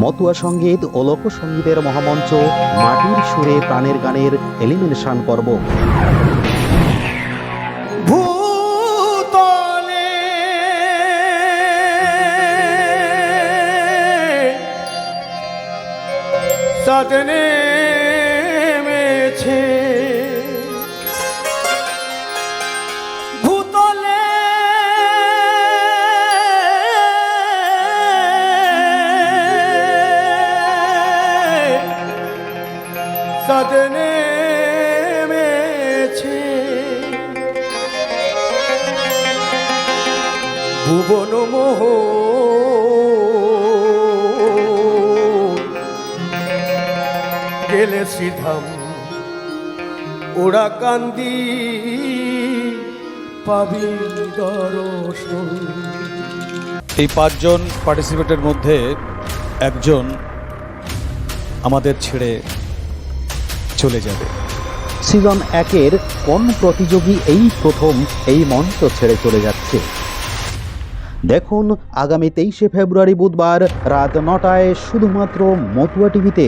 মতুয়া সংগীত ও লোকসঙ্গীতের মহামঞ্চ মাটির সুরে প্রাণের গানের এলিমিনেশন পর্ব। সাজনে সাজনে মেছে ভুবন মোহ গেলে সিধাম ওরা কান্দি পাবি দর্শন এই পাঁচজন পার্টিসিপেটের মধ্যে একজন আমাদের ছেড়ে চলে যাবে। সিজন একের কোন প্রতিযোগী এই প্রথম এই মঞ্চ ছেড়ে চলে যাচ্ছে? দেখুন, আগামী তেইশে ফেব্রুয়ারি বুধবার রাত নটায় শুধুমাত্র মতুয়া টিভিতে